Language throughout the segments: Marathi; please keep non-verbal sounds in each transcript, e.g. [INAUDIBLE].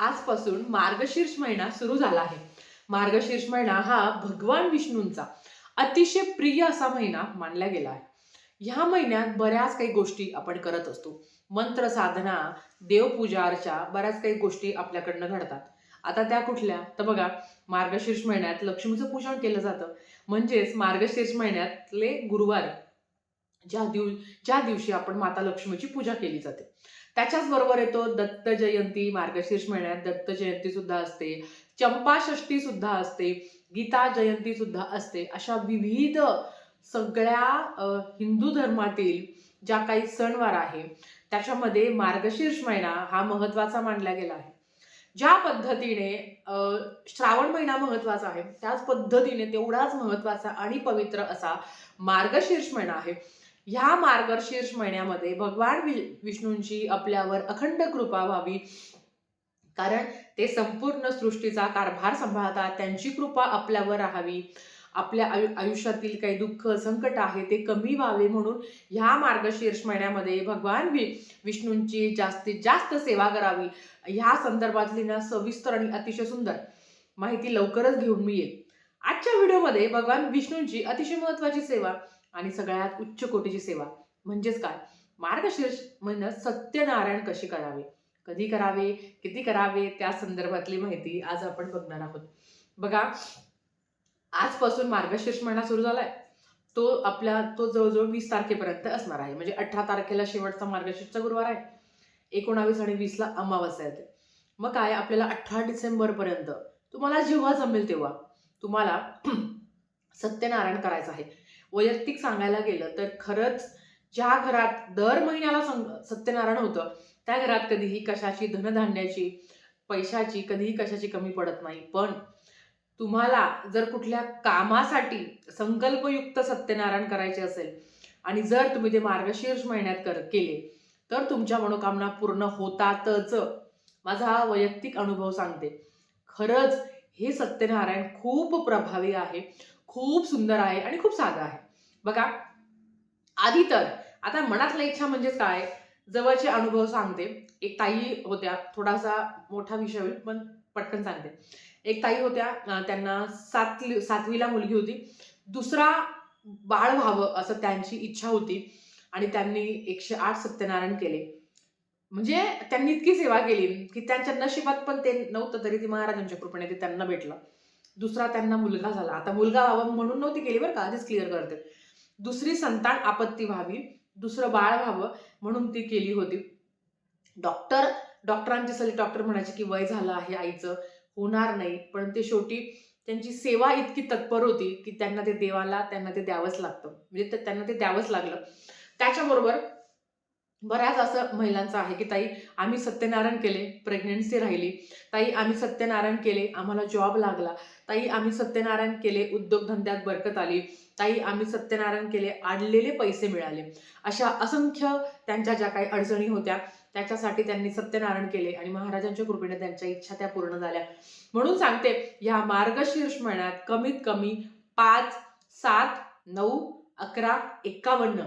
आजपासून मार्गशीर्ष महिना सुरू झाला आहे. मार्गशीर्ष महिना हा भगवान विष्णूंचा अतिशय प्रिय असा महिना मानला गेला आहे. ह्या महिन्यात बऱ्याच काही गोष्टी आपण करत असतो. मंत्र साधना देवपूजा अर्चा बऱ्याच काही गोष्टी आपल्याकडनं घडतात. आता त्या कुठल्या? तर बघा मार्गशीर्ष महिन्यात लक्ष्मीचं पूजन केलं जातं. म्हणजेच मार्गशीर्ष महिन्यातले गुरुवार. ज्या दिव ज्या दिवशी आपण माता लक्ष्मीची पूजा केली जाते. त्याच्याच बरोबर येतो दत्त जयंती मार्गशीर्ष महिन्यात दत्त जयंती सुद्धा असते. चंपाषष्ठी सुद्धा असते. गीता जयंती सुद्धा असते. अशा विविध सगळ्या हिंदू धर्मातील ज्या काही सणवार आहे त्याच्यामध्ये मार्गशीर्ष महिना हा महत्त्वाचा मानला गेला आहे. ज्या पद्धतीने श्रावण महिना महत्त्वाचा आहे त्याच पद्धतीने तेवढाच महत्त्वाचा आणि पवित्र असा मार्गशीर्ष महिना आहे. ह्या मार्गशीर्ष महिन्यामध्ये भगवान वि विष्णूंची आपल्यावर अखंड कृपा व्हावी. कारण ते संपूर्ण सृष्टीचा कारभार सांभाळतात त्यांची कृपा आपल्यावर राहावी. आपल्या आयु आयुष्यातील काही दुःख संकट आहे ते कमी व्हावे म्हणून ह्या मार्गशीर्ष महिन्यामध्ये भगवान वि विष्णूंची जास्तीत जास्त सेवा करावी. ह्या संदर्भातली ना सविस्तर आणि अतिशय सुंदर माहिती लवकरच घेऊन मी येईल. आजच्या व्हिडिओमध्ये भगवान विष्णूंची अतिशय महत्त्वाची सेवा आणि सगळ्यात उच्च कोटीची सेवा. म्हणजेच काय? मार्गशीर्ष महिन्यात सत्यनारायण कशी करावे? कधी करावे? किती करावे? त्या संदर्भातली माहिती आज आपण बघणार आहोत. बघा आजपासून मार्गशीर्ष महिना सुरू झालाय. तो आपल्या तो जवळजवळ वीस तारखेपर्यंत असणार आहे. म्हणजे अठरा तारखेला शेवटचा मार्गशीर्षचा गुरुवार आहे. एकोणावीस आणि वीसला अमावस्या येते. मग काय? आपल्याला अठरा डिसेंबरपर्यंत. तुम्हाला जेव्हा जमेल तेव्हा तुम्हाला [CLEARS THROAT] सत्यनारायण करायचं आहे. वैयक्तिक सांगायला गेलं तर खरंच ज्या घरात दर महिन्याला संग- सत्यनारायण होतं त्या घरात कधीही कशाची धनधान्याची पैशाची कधीही कशाची कमी पडत नाही. पण तुम्हाला जर कुठल्या कामासाठी संकल्पयुक्त सत्यनारायण करायचे असेल आणि जर तुम्ही ते मार्गशीर्ष महिन्यात कर केले तर तुमच्या मनोकामना पूर्ण होतातच. माझा हा वैयक्तिक अनुभव सांगते. खरंच हे सत्यनारायण खूप प्रभावी आहे. खूप सुंदर आहे आणि खूप साधं आहे. बघा आधी तर आता मनातल्या इच्छा म्हणजेच काय? जवळचे अनुभव सांगते. एक ताई होत्या थोडासा मोठा विषय होईल पण पटकन सांगते. एक ताई होत्या त्यांना सातवी सातवीला मुलगी होती. दुसरा बाळ व्हावं असं त्यांची इच्छा होती आणि त्यांनी एकशे आठ सत्यनारायण केले. म्हणजे त्यांनी इतकी सेवा केली की त्यांच्या नशिबात पण ते नव्हतं तरी ती महाराजांच्या कृपेने ते त्यांना भेटलं. दुसरा त्यांना मुलगा झाला. आता मुलगा व्हावा म्हणून नव्हती केली बरं का आधीच क्लिअर करते. दुसरी संतान आपत्ती व्हावी दुसरं बाळ व्हावं म्हणून ती केली होती. डॉक्टर डॉक्टरांची सल्ली डॉक्टर म्हणायचे की वय झालं आहे आईचं होणार नाही. पण ते शेवटी त्यांची सेवा इतकी तत्पर होती की त्यांना ते देवाला त्यांना ते द्यावंच लागतं. म्हणजे त्यांना ते द्यावंच लागलं. त्याच्याबरोबर बऱ्याच असं महिलांचं आहे की ताई आम्ही सत्यनारायण केले प्रेग्नेन्सी राहिली. ताई आम्ही सत्यनारायण केले आम्हाला जॉब लागला. ताई आम्ही सत्यनारायण केले उद्योगधंद्यात बरकत आली. ताई आम्ही सत्यनारायण केले आणलेले पैसे मिळाले. अशा असंख्य त्यांच्या ज्या काही अडचणी होत्या त्याच्यासाठी त्यांनी सत्यनारायण केले आणि महाराजांच्या कृपेने त्यांच्या इच्छा त्या पूर्ण झाल्या. म्हणून सांगते या मार्गशीर्ष महिन्यात कमीत कमी पाच सात नऊ अकरा एक्कावन्न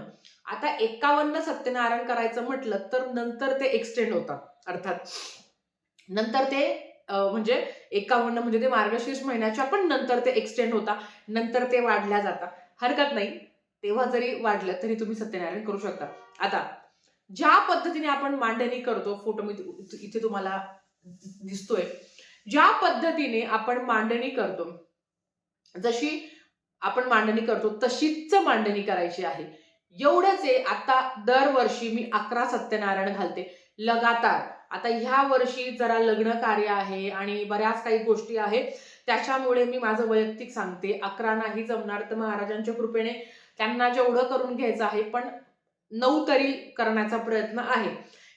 आता एक्कावन्न सत्यनारायण करायचं म्हटलं तर नंतर ते एक्सटेंड होतात. अर्थात नंतर ते अं, म्हणजे एकावन्न म्हणजे ते मार्गशीर्ष महिन्याच्या पण नंतर ते एक्सटेंड होता नंतर ते वाढल्या जातात. हरकत नाही. तेव्हा जरी वाढलं तरी तुम्ही सत्यनारायण करू शकता. आता ज्या पद्धतीने आपण मांडणी करतो फोटो मी इथे तुम्हाला दिसतोय. ज्या पद्धतीने आपण मांडणी करतो जशी आपण मांडणी करतो तशीच मांडणी करायची आहे. एवढंच आहे आता दरवर्षी मी अकरा सत्यनारायण घालते. लगातार. आता ह्या वर्षी जरा लग्न कार्य आहे आणि बऱ्याच काही गोष्टी आहेत. त्याच्यामुळे मी माझं वैयक्तिक सांगते अकरा नाही जमणार तर महाराजांच्या कृपेने त्यांना जेवढं करून घ्यायचं आहे पण नऊ तरी करण्याचा प्रयत्न आहे.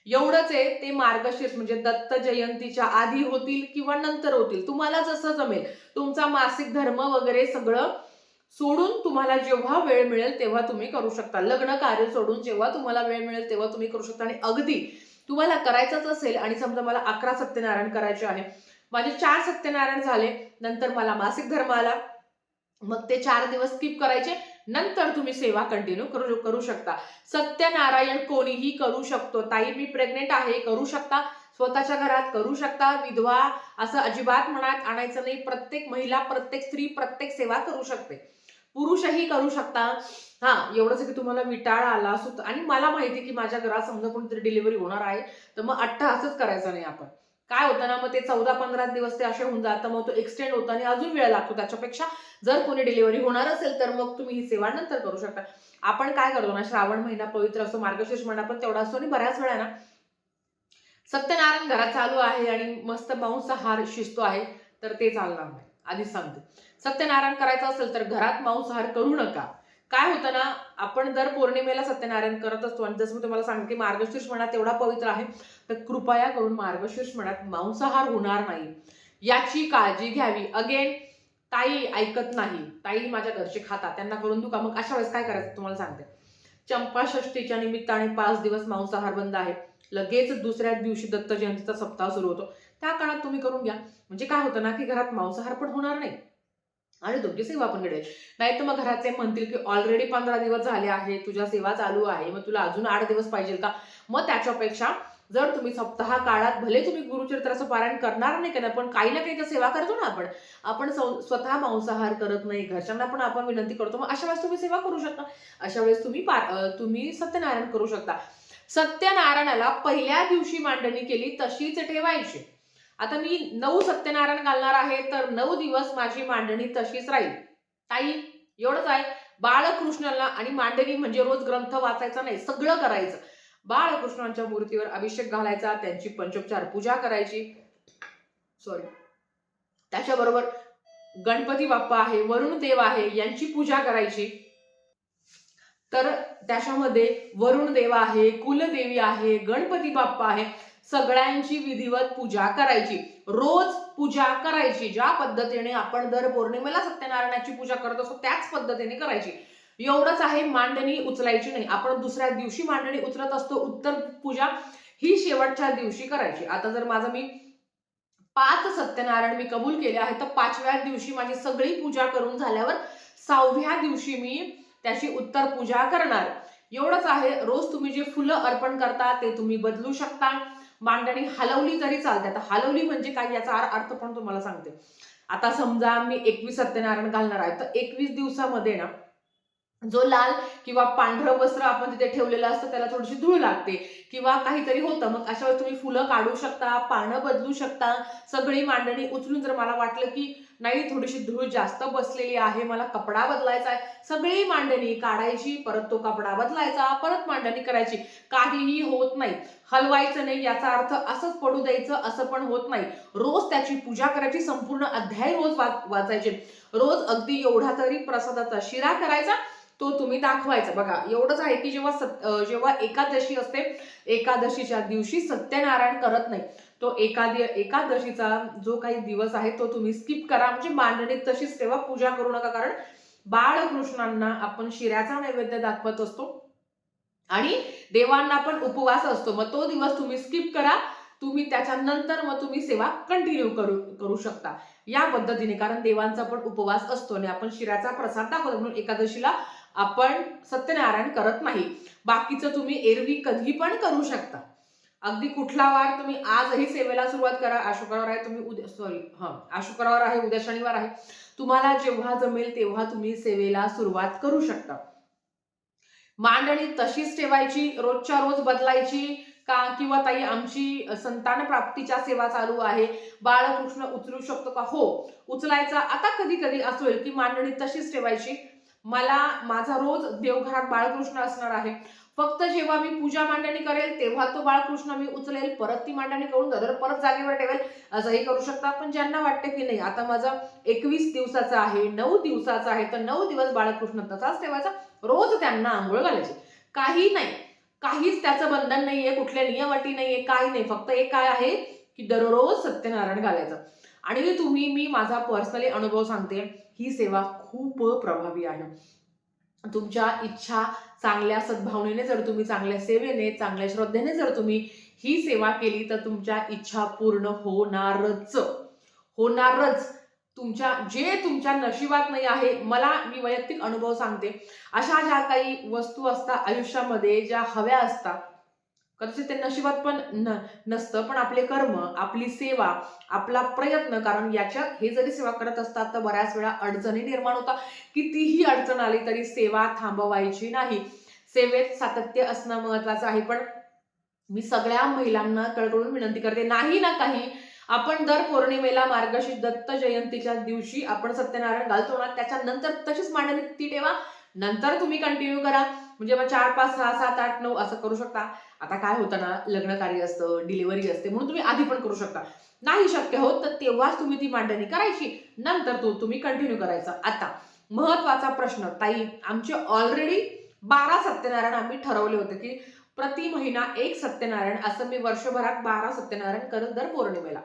एवढंच आहे ते मार्गशीर्ष म्हणजे दत्त जयंतीच्या आधी होतील किंवा नंतर होतील. तुम्हाला जसं जमेल. तुमचा मासिक धर्म वगैरे सगळं सोडून तुम्हाला जेव्हा वेळ मिळेल तेव्हा तुम्ही करू शकता. लग्न कार्य सोडून जेव्हा तुम्हाला वेळ मिळेल तेव्हा तुम्ही करू शकता. आणि अगदी तुम्हाला करायचंच असेल आणि समजा मला अकरा सत्यनारायण करायचे आहे. माझे चार सत्यनारायण झाले नंतर मला मासिक धर्म आला. मग ते चार दिवस स्किप करायचे. नंतर तुम्ही सेवा कंटिन्यू करू करू शकता. सत्यनारायण कोणीही करू शकतो. ताई मी प्रेग्नेंट आहे करू शकता. स्वतःच्या घरात करू शकता. विधवा असं अजिबात मनात आणायचं नाही. प्रत्येक महिला प्रत्येक स्त्री प्रत्येक सेवा करू शकते. पुरुषही करू शकता. हा एवढंच की तुम्हाला विटाळ आला सुत आणि मला माहिती की माझ्या घरात समजा कोणीतरी डिलिव्हरी होणार आहे तर मग अट्टहासच करायचा नाही आपण. काय होतं ना मग ते चौदा पंधरा दिवस ते असे होऊन जातं मग तो एक्सटेंड होतो आणि अजून वेळ लागतो त्याच्यापेक्षा. जर कोणी डिलिव्हरी होणार असेल तर मग तुम्ही ही सेवा नंतर करू शकता. आपण काय करतो ना श्रावण महिना पवित्र असतो मार्गशीर्ष महिना पण तेवढा असतो आणि बऱ्याच वेळा ना सत्यनारायण घरात चालू आहे आणि मस्त मांसाहार शिजतो आहे तर ते चालणार नाही. आधीच सांगते. सत्यनारायण करायचं असेल तर घरात मांसाहार करू नका. काय होतं ना आपण दर पौर्णिमेला सत्यनारायण करत असतो आणि जसं मी तुम्हाला सांगते की मार्गशीर्ष महिना तेवढा पवित्र आहे तर कृपया करून मार्गशीर्ष महिन्यात मांसाहार होणार नाही. याची काळजी घ्यावी. अगेन ताई ऐकत नाही. ताई माझ्या घरचे खाता त्यांना करून दुका मग अशा वेळेस काय करायचं? तुम्हाला सांगते. चंपाषष्टीच्या निमित्ताने पाच दिवस मांसाहार बंद आहे. लगेच दुसऱ्या दिवशी दत्त जयंतीचा सप्ताह सुरू होतो. त्या काळात तुम्ही करून घ्या. म्हणजे काय होतं ना की घरात मांसाहार पण होणार नाही. आणि तुमची सेवा पण घडेल नाही तर मग घराचे म्हणतील की ऑलरेडी पंधरा दिवस झाले आहे तुझ्या सेवा चालू आहे मग तुला अजून आठ दिवस पाहिजे का? मग त्याच्यापेक्षा जर तुम्ही सप्ताह काळात भले तुम्ही गुरुचरित्राचं पारायण करणार नाही करणार पण काही ना काही तर सेवा करतो ना आपण. आपण स्वतः मांसाहार करत नाही घरच्यांना पण आपण विनंती करतो मग अशा वेळेस तुम्ही सेवा करू शकता. अशा वेळेस तुम्ही पा- तुम्ही सत्यनारायण करू शकता. सत्यनारायणाला पहिल्या दिवशी मांडणी केली तशीच ठेवायची. आता मी नऊ सत्यनारायण घालणार आहे तर नऊ दिवस माझी मांडणी तशीच राहील. ताई एवढंच आहे. बाळकृष्णाला आणि मांडणी म्हणजे रोज ग्रंथ वाचायचा नाही सगळं करायचं. बाळकृष्णांच्या मूर्तीवर अभिषेक घालायचा त्यांची पंचोपचार पूजा करायची. सॉरी त्याच्याबरोबर गणपती बाप्पा आहे वरुण देव आहे यांची पूजा करायची. तर त्याच्यामध्ये वरुण देव आहे कुलदेवी आहे गणपती बाप्पा आहे सगळ्यांची विधिवत पूजा करायची. रोज पूजा करायची. ज्या पद्धतीने आपण दर पौर्णिमेला सत्यनारायणाची पूजा करत असतो त्याच पद्धतीने करायची. एवढंच आहे मांडणी उचलायची नाही. आपण दुसऱ्या दिवशी मांडणी उचलत असतो उत्तर पूजा ही शेवटच्या दिवशी करायची. आता जर माझं मी पाच सत्यनारायण मी कबूल केले आहे तर पाचव्या दिवशी माझी सगळी पूजा करून झाल्यावर सहाव्या दिवशी मी त्याची उत्तर पूजा करणार. एवढंच आहे. रोज तुम्ही जे फुलं अर्पण करता ते तुम्ही बदलू शकता. मांडणी हलवली तरी चालते. आता हलवली म्हणजे काय याचा अर्थ पण तुम्हाला सांगते. आता समजा मी एकवीस सत्यनारायण घालणार आहे. तर एकवीस दिवसामध्ये ना जो लाल किंवा पांढरं वस्त्र आपण तिथे ठेवलेलं असतं त्याला थोडीशी धूळ लागते किंवा काहीतरी होतं. मग अशा वेळेस तुम्ही फुलं काढू शकता पानं बदलू शकता. सगळी मांडणी उचलून जर मला वाटलं की नाही थोडीशी धूळ जास्त बसलेली आहे मला कपडा बदलायचा आहे. सगळी मांडणी काढायची परत तो कपडा बदलायचा परत मांडणी करायची. काहीही होत नाही. हलवायचं नाही याचा अर्थ असंच पडू द्यायचं असं पण होत नाही. रोज त्याची पूजा करायची संपूर्ण अध्याय रोज वा- वाचायचे. रोज अगदी एवढा तरी प्रसादाचा शिरा करायचा तो तुम्ही दाखवायचा. बघा एवढंच आहे की जेव्हा सत जेव्हा एकादशी असते एकादशीच्या दिवशी सत्यनारायण करत नाही. तो एकादी एकादशीचा जो काही दिवस आहे तो तुम्ही स्किप करा. म्हणजे मांडणीत तशीच तेव्हा पूजा करू नका कारण बाळकृष्णांना आपण शिऱ्याचा नैवेद्य दाखवत असतो आणि देवांना पण उपवास असतो. मग तो दिवस तुम्ही स्किप करा. तुम्ही त्याच्यानंतर मग तुम्ही सेवा कंटिन्यू करू करू शकता. या पद्धतीने कारण देवांचा पण उपवास असतो आणि आपण शिऱ्याचा प्रसाद दाखवतो. म्हणून एकादशीला आपण सत्यनारायण करत नाही. बाकीचं तुम्ही एरवी कधी पण करू शकता. अगदी कुठला वार तुम्ही आजही सेवेला सुरुवात करा. आशुक्रवार शुक्रवार आहे तुम्ही उद्या सॉरी हां शुक्रवार आहे उद्या शनिवार आहे. तुम्हाला जेव्हा जमेल तेव्हा तुम्ही सेवेला सुरुवात करू शकता. मांडणी तशीच ठेवायची रोजच्या रोज बदलायची का किंवा ताई आमची संतान प्राप्तीच्या सेवा चालू आहे. बाळकृष्ण उचलू शकतो का? हो उचलायचा आता कधी कधी असं होईल की मांडणी तशीच ठेवायची. मला माझा रोज देवघरात बाळकृष्ण असणार आहे. फक्त जेव्हा मी पूजा मांडणी करेल तेव्हा तो बाळकृष्ण मी उचलेल. परत ती मांडणी करून नंतर परत जागेवर ठेवेल असंही करू शकता. पण ज्यांना वाटते की नाही आता माझा एकवीस दिवसाचा आहे नऊ दिवसाचा आहे तर नऊ दिवस बाळकृष्ण तसाच ठेवायचा. रोज त्यांना आंघोळ घालायची. काही नाही. काहीच त्याचं बंधन नाहीये कुठल्या नियमटी नाहीये काही नाही. फक्त एक काय आहे की दररोज सत्यनारायण घालायचं. आणि तुम्ही मी माझा पर्सनली अनुभव सांगते. ही सेवा खूप प्रभावी आहे. तुमच्या इच्छा चांगल्या सद्भावनेने जर तुम्ही चांगल्या सेवेने चांगल्या श्रद्धेने जर तुम्ही ही सेवा केली तर तुमच्या इच्छा पूर्ण होणारच. होणारच. तुमच्या जे तुमच्या नशिबात नाही आहे मला मी वैयक्तिक अनुभव सांगते. अशा ज्या काही वस्तू असतात आयुष्यामध्ये ज्या हव्या असतात कदाचित ते नशिबात पण न नसतं पण आपले कर्म आपली सेवा आपला प्रयत्न कारण याच्या हे जरी सेवा करत असतात तर बऱ्याच वेळा अडचणी निर्माण होतात. कितीही अडचण आली तरी सेवा थांबवायची नाही. सेवेत सातत्य असणं महत्वाचं आहे पण मी सगळ्या महिलांना कळकळून विनंती करते नाही ना काही आपण दर पौर्णिमेला मार्गशीर्ष दत्त जयंतीच्या दिवशी आपण सत्यनारायण घालतो ना त्याच्यानंतर तशीच मांडणी ती ठेवा. नंतर तुम्ही कंटिन्यू करा. म्हणजे मग चार पाच सहा सात आठ नऊ असं करू शकता. आता काय होतं ना लग्न कार्य असतं डिलिव्हरी असते म्हणून तुम्ही आधी पण करू शकता. नाही शक्य होत तर तेव्हाच तुम्ही ती मांडणी करायची. नंतर तो तुम्ही कंटिन्यू करायचा. आता महत्त्वाचा प्रश्न ताई आमचे ऑलरेडी बारा सत्यनारायण आम्ही ठरवले होते की प्रति महिना एक सत्यनारायण असं मी वर्षभरात बारा सत्यनारायण करत दर पौर्णिमेला.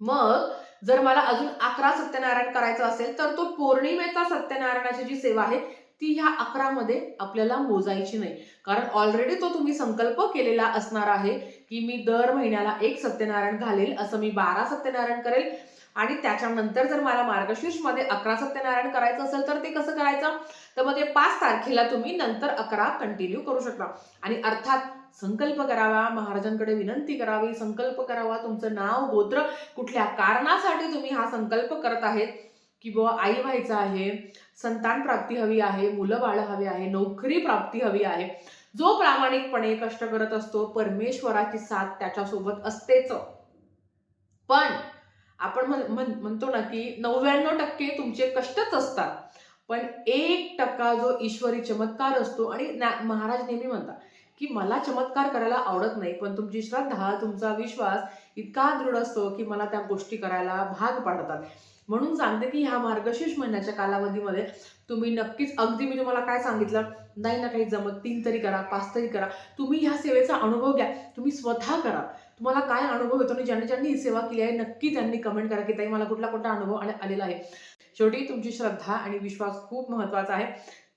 मग जर मला अजून अकरा सत्यनारायण करायचं असेल तर तो पौर्णिमेचा सत्यनारायणाची जी सेवा आहे ती ह्या अकरामध्ये आपल्याला मोजायची नाही. कारण ऑलरेडी तो तुम्ही संकल्प केलेला असणार आहे की मी दर महिन्याला एक सत्यनारायण घालेल असं मी बारा सत्यनारायण करेल. आणि त्याच्यानंतर जर मला मार्गशीर्षमध्ये अकरा सत्यनारायण करायचं असेल तर ते कसं करायचं? तर मग ते पाच तारखेला तुम्ही नंतर अकरा कंटिन्यू करू शकता. आणि अर्थात संकल्प करावा महाराजांकडे विनंती करावी संकल्प करावा तुमचं नाव गोत्र कुठल्या कारणासाठी तुम्ही हा संकल्प करत आहेत? की बुवा आई व्हायचं आहे संतान प्राप्ती हवी आहे मुलं बाळ हवी आहे नोकरी प्राप्ती हवी आहे. जो प्रामाणिकपणे कष्ट करत असतो परमेश्वराची साथ त्याच्यासोबत असतेच. पण आपण म्हण- म्हणतो ना की नव्याण्णव टक्के तुमचे कष्टच असतात. पण एक टक्का जो ईश्वरी चमत्कार असतो आणि महाराज नेहमी म्हणतात की मला चमत्कार करायला आवडत नाही पण तुमची श्रद्धा तुमचा विश्वास इतका दृढ असतो की मला त्या गोष्टी करायला भाग पाडतात. म्हणून सांगते की ह्या मार्गशीर्ष महिन्याच्या कालावधीमध्ये तुम्ही नक्कीच अगदी मी तुम्हाला काय सांगितलं? नाही ना काही जमत तीन तरी करा पाच तरी करा. तुम्ही ह्या सेवेचा अनुभव घ्या. तुम्ही स्वतः करा. तुम्हाला काय अनुभव येतो आणि ज्यांनी ज्यांनी ही सेवा केली आहे नक्की त्यांनी कमेंट करा की ताई मला कुठला कुठला अनुभव आणि आलेला आहे. शेवटी तुमची श्रद्धा आणि विश्वास खूप महत्त्वाचा आहे.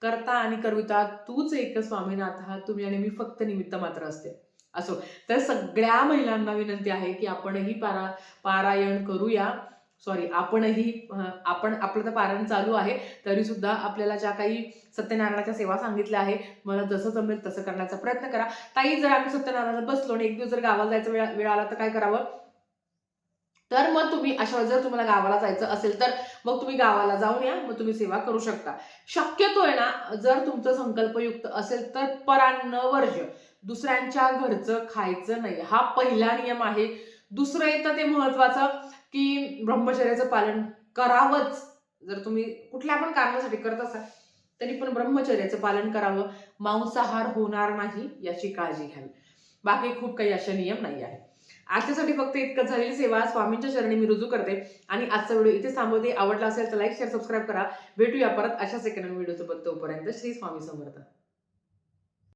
करता आणि करविता तूच एक स्वामीनाथ हा तुम्ही आणि मी फक्त निमित्त मात्र असते. असो. तर सगळ्या महिलांना विनंती आहे की आपणही पारा पारायण करूया. सॉरी आपणही आपण आपलं तर पारण चालू आहे तरी सुद्धा आपल्याला ज्या काही सत्यनारायणाच्या सेवा सांगितल्या आहे मला जसं जमेल तसं करण्याचा प्रयत्न करा. ताई जर आम्ही सत्यनारायणाला बसलो आणि एक दिवस जर गावाला जायचा वेळ वेळ आला तर काय करावं? तर मग तुम्ही अशा जर तुम्हाला गावाला जायचं असेल तर मग तुम्ही गावाला जाऊन या मग तुम्ही सेवा करू शकता. शक्यतो आहे ना जर तुमचं संकल्पयुक्त असेल तर परान्न वर्ज दुसऱ्यांच्या घरचं खायचं नाही. हा पहिला नियम आहे. दुसरं येतं ते महत्वाचं की ब्रह्मचर्याचं पालन करावंच. जर तुम्ही कुठल्या पण कारणासाठी करत असाल तरी पण ब्रह्मचर्याचं पालन करावं. मांसाहार होणार नाही याची काळजी घ्यावी. बाकी खूप काही असे नियम नाही आहे आजच्यासाठी फक्त इतकं झालेली सेवा. स्वामींच्या चरणी मी रुजू करते. आणि आजचा व्हिडिओ इथे थांबवते. आवडला असेल तर लाईक शेअर सबस्क्राईब करा. भेटूया परत अशा सेकंड व्हिडिओ सोबत तोपर्यंत श्री स्वामी समर्थ.